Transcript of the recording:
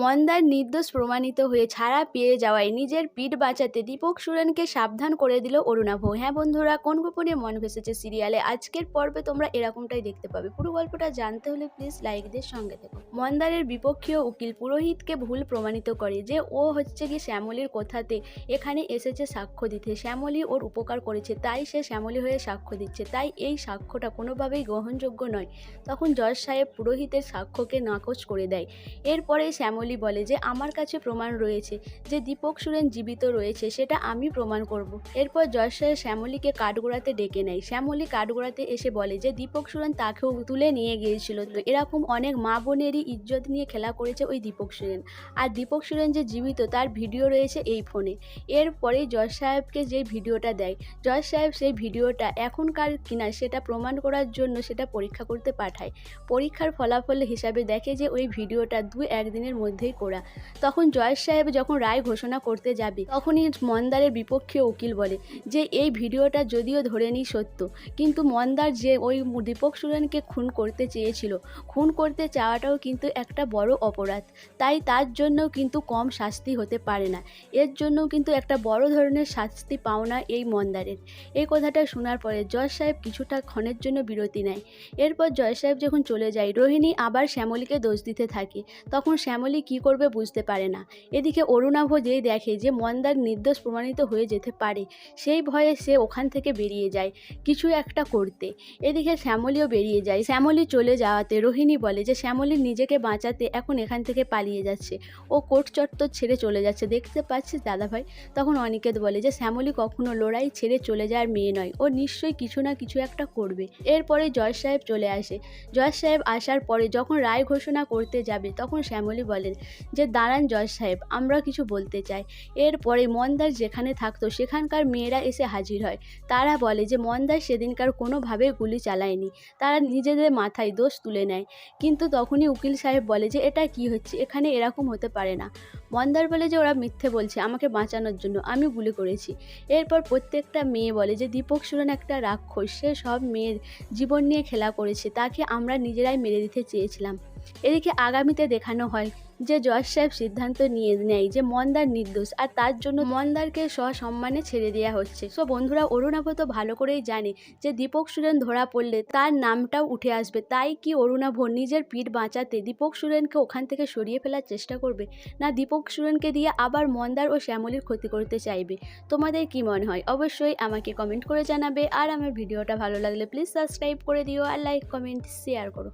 মন্দার নির্দোষ প্রমাণিত হয়ে ছাড়া পেয়ে যাওয়ায় নিজের পিঠ বাঁচাতে দীপক সুরেনকে সাবধান করে দিল অরুণাভ। হ্যাঁ বন্ধুরা, কোন গোপনে মন ভেসেছে সিরিয়ালে? আজকের পর্বে তোমরা এরকমটাই দেখতে পাবে। পুরো গল্পটা জানতে হলে প্লিজ লাইক দিয়ে সঙ্গে থেকো। মন্দারের বিপক্ষীয় উকিল পুরোহিতকে ভুল প্রমাণিত করে যে ও হচ্ছে কি শ্যামলীর কথাতে এখানে এসেছে সাক্ষ্য দিতে। শ্যামলী ওর উপকার করেছে, তাই সে শ্যামলী হয়ে সাক্ষ্য দিচ্ছে, তাই এই সাক্ষ্যটা কোনোভাবেই গ্রহণযোগ্য নয়। তখন জজ সাহেব পুরোহিতের সাক্ষ্যকে নাকচ করে দেয়। এরপরে শ্যামলী বলে যে, আমার কাছে প্রমাণ রয়েছে যে দীপক সুরেন জীবিত রয়েছে, সেটা আমি প্রমাণ করব। এরপর সাহেব শ্যামলীকে কাঠগোড়াতে ডেকে নেয়। শ্যামলী কাঠগোড়াতে এসে বলে যে, দীপক সুরেন তাকেও তুলে নিয়ে গিয়েছিল। এরকম অনেক মা বোনেরই ইজ্জত নিয়ে খেলা করেছে ওই দীপক সুরেন। আর দীপক সুরেন যে জীবিত, তার ভিডিও রয়েছে এই ফোনে। এরপরে জজ সাহেবকে যে ভিডিওটা দেয় জজ সাহেব সেই ভিডিওটা এখনকার কিনা সেটা প্রমাণ করার জন্য সেটা পরীক্ষা করতে পাঠায়। পরীক্ষার ফলাফল হিসাবে দেখে যে ওই ভিডিওটা দু একদিনের মধ্যেই করা। তখন জজ সাহেব যখন রায় ঘোষণা করতে যাবে, তখনই মন্দারের বিপক্ষে উকিল বলে যে, এই ভিডিওটা যদিও ধরে নিই সত্য, কিন্তু মন্দার যে ওই দীপক সুরেনকে খুন করতে চেয়েছিল, খুন করতে চাওয়াটাও কিন্তু একটা বড় অপরাধ। তাই তার জন্যও কিন্তু কম শাস্তি হতে পারে না। এর জন্যও কিন্তু একটা বড় ধরনের শাস্তি পাওনা এই মন্দারের। এই কথাটা শোনার পরে জজ সাহেব কিছুটা ক্ষণের জন্য বিরতি নেয়। এরপর জয় সাহেব যখন চলে যায়, রোহিণী আবার শ্যামলীকে দোষ দিতে থাকে। তখন শ্যামলী কি করবে বুঝতে পারে না। এদিকে অরুণাভ যেই দেখে যে মন্দার নির্দোষ প্রমাণিত হয়ে যেতে পারে, সেই ভয়ে সে ওখান থেকে বেরিয়ে যায় কিছু একটা করতে। এদিকে শ্যামলীও বেরিয়ে যায়। শ্যামলী চলে যাওয়াতে রোহিণী বলে যে শ্যামলী নিজেকে বাঁচাতে এখন এখান থেকে পালিয়ে যাচ্ছে। ও কোর্ট চত্বর ছেড়ে চলে যাচ্ছে। দেখতে পাচ্ছিস দাদাভাই? তখন অনিকেত বলে যে শ্যামলী কখনো লড়াই ছেড়ে চলে যাওয়ার মেয়ে নয়। ও নিশ্চয়ই কিছু না কিছু একটা করবে। এরপরে জয় সাহেব চলে আসে। জয় সাহেব আসার পরে যখন রায় ঘোষণা করতে যাবে, তখন শ্যামলী বলেন যে, দাঁড়ান জজ সাহেব, আমরা কিছু বলতে চাই। এরপরে মন্দার যেখানে থাকতো, সেখানকার মেয়েরা এসে হাজির হয়। তারা বলে যে, মন্দার সেদিনকার কোনোভাবে গুলি চালায়নি। তারা নিজেদের মাথায় দোষ তুলে নেয়। কিন্তু তখনই উকিল সাহেব বলে যে, এটা কি হচ্ছে? এখানে এরকম হতে পারে না। মন্দার বলে যে ওরা মিথ্যে বলছে, আমাকে বাঁচানোর জন্য আমি গুলি করেছি। এরপর প্রত্যেকটা মেয়ে বলে যে দীপক সুরেন একটা রাক্ষস, সে সব মেয়ের জীবন নিয়ে খেলা করেছে, তাকে আমরা নিজেরাই মেরে দিতে চেয়েছিলাম। এদিকে আগামীতে দেখানো হয় যে জজ সাহেব সিদ্ধান্ত নিয়ে নেয় যে মন্দার নির্দোষ, আর তার জন্য মন্দারকে সসম্মানে ছেড়ে দেওয়া হচ্ছে। সো বন্ধুরা অরুণাভ তো ভালো করেই জানে যে দীপক সুরেন ধরা পড়লে তার নামটাও উঠে আসবে। তাই কি অরুণাভ নিজের পিঠ বাঁচাতে দীপক সুরেনকে ওখান থেকে সরিয়ে ফেলার চেষ্টা করবে? না, দীপক সুরেনকে দিয়ে আবার মন্দার ও শ্যামলির ক্ষতি করতে চাইবে। তোমাদের কি মনে হয়? অবশ্যই আমাকে কমেন্ট করে জানাবে। আর আমার ভিডিওটা ভালো লাগলে প্লিজ সাবস্ক্রাইব করে দিও আর লাইক কমেন্ট শেয়ার করো।